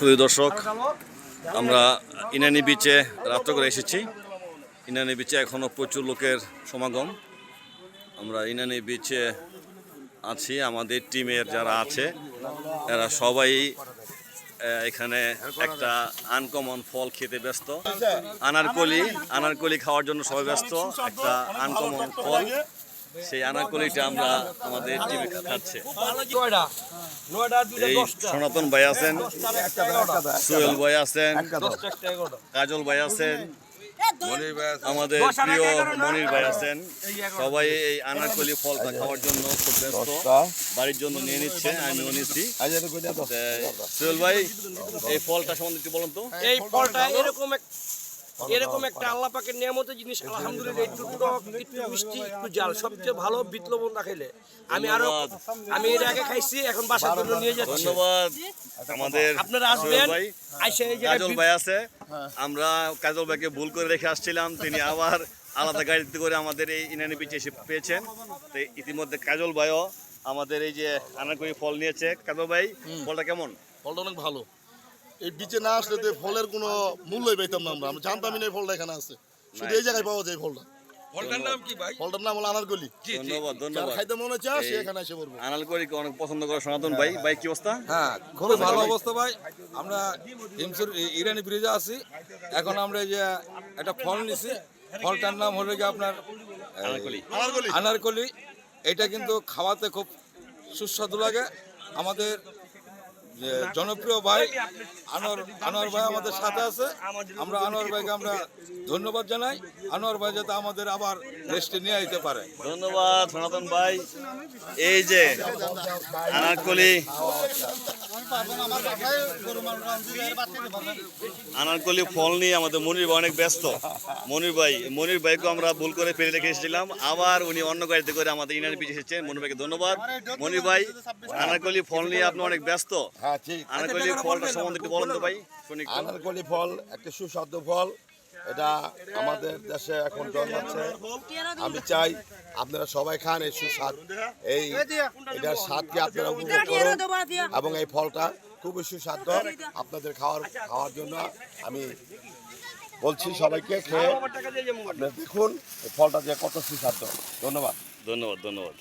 প্রিয় দর্শক আমরা ইনানি বিচে রাত্র করে এসেছি। ইনানি বিচে এখনও প্রচুর লোকের সমাগম। আমরা ইনানি বিচে আছি আমাদের টিমের যারা আছে এরা সবাই এখানে একটা আনকমন ফল খেতে ব্যস্ত। আনারকলি আনারকলি খাওয়ার জন্য সবাই ব্যস্ত। একটা আনকমন ফল। সেই আনারকলিটা আমরা আমাদের টিমে খাচ্ছে। এই সনাতন ভাই আছেন সুয়েল ভাই আছেন কাজল ভাই আছেন আমাদের প্রিয় মনির ভাই আছেন। সবাই এই আনারকলি ফলটা খাওয়ার জন্য খুব ব্যস্ত। বাড়ির জন্য নিয়ে নিচ্ছে আমিও নিচ্ছি। সুয়েল ভাই এই ফলটা সম্বন্ধে একটু বলুন তো। এই ফলটা এরকম এক এরকম একটা আল্লাহ পাকের নিয়ামতের জিনিস আলহামদুলিল্লাহ একটু টক একটু মিষ্টি একটু জাল সবচেয়ে ভালো বিপ্লবন রাখাইলে আমি আরও আমি এর আগে খাইছি এখন বাসার জন্য নিয়ে যাচ্ছি। ধন্যবাদ। আমাদের আপনারা আসবেন আইসা এই কাজল ভাই আছে। আমরা কাজল ভাইকে ভুল করে রেখে আসছিলাম তিনি আবার আলাদা গাড়িতে করে আমাদের এই ইনানি বিচে এসে পেয়েছেন। তো ইতিমধ্যে কাজল ভাইও আমাদের এই যে আনারকলি ফল নিয়েছে। কাজল ভাই ফলটা কেমন? ফলটা অনেক ভালো। এই বিচে না আসলে তো ফলের কোনো মূল্যই পাইতাম না আমরা। আমরা জানতামই না এই ফলটা এখানে আছে। শুধু এই জায়গায় পাওয়া যায় ফলটা। ফলটার নাম কি ভাই? ফলটার নাম হলো আনারকলি। ধন্যবাদ ধন্যবাদ। খাইতে মনে সে এখানে এসে পড়ব। আনারকলিকে অনেক পছন্দ করে সনাতন ভাই। ভাই কি অবস্থা? হ্যাঁ খুবই ভালো অবস্থা ভাই। আমরা হিমসুর ইরানি ব্রিজে আছি। এখন আমরা এই যে একটা ফল নিছি। ফলটার নাম হলো কি আপনার আনারকলি। আনারকলি। আনারকলি। এটা কিন্তু খাওয়াতে খুব সুস্বাদু লাগে। আমাদের জনপ্রিয় ভাই আনোয়ার আনোয়ার ভাই আমাদের সাথে আছে। আমরা আনোয়ার ভাইকে আমরা ধন্যবাদ জানাই। আনোয়ার ভাই যাতে আমাদের আবার রেস্টে নিয়ে যেতে পারে। ধন্যবাদ সনাতন ভাই। এই যে আনারকলি। আনারকলি ফল নিয়ে আমাদের মনির ভাই অনেক ব্যস্ত। মনির ভাই মনির ভাইকে আমরা ভুল করে ফেলে রেখে এসেছিলাম। আবার উনি অন্য গাড়িতে করে আমাদের ইনার পিছিয়ে এসেছেন। মনির ভাইকে ধন্যবাদ। মনির ভাই আনারকলি ফল নিয়ে আপনি অনেক ব্যস্ত। আনারকলি ফলটা সম্বন্ধে একটু বলেন তো ভাই শুনি আনারকলি ফল একটা সুস্বাদু ফল। এটা আমাদের দেশে এখন জন্মাচ্ছে আমি চাই আপনারা সবাই খান এই সুস্বাদ। এই এটার স্বাদকে আপনারা উপভোগ করুন? এবং এই ফলটা খুবই সুস্বাদু। আপনাদের খাওয়ার খাওয়ার জন্য আমি বলছি সবাইকে খেয়ে দেখুন এই ফলটা যে কত সুস্বাদু। ধন্যবাদ। ধন্যবাদ ধন্যবাদ।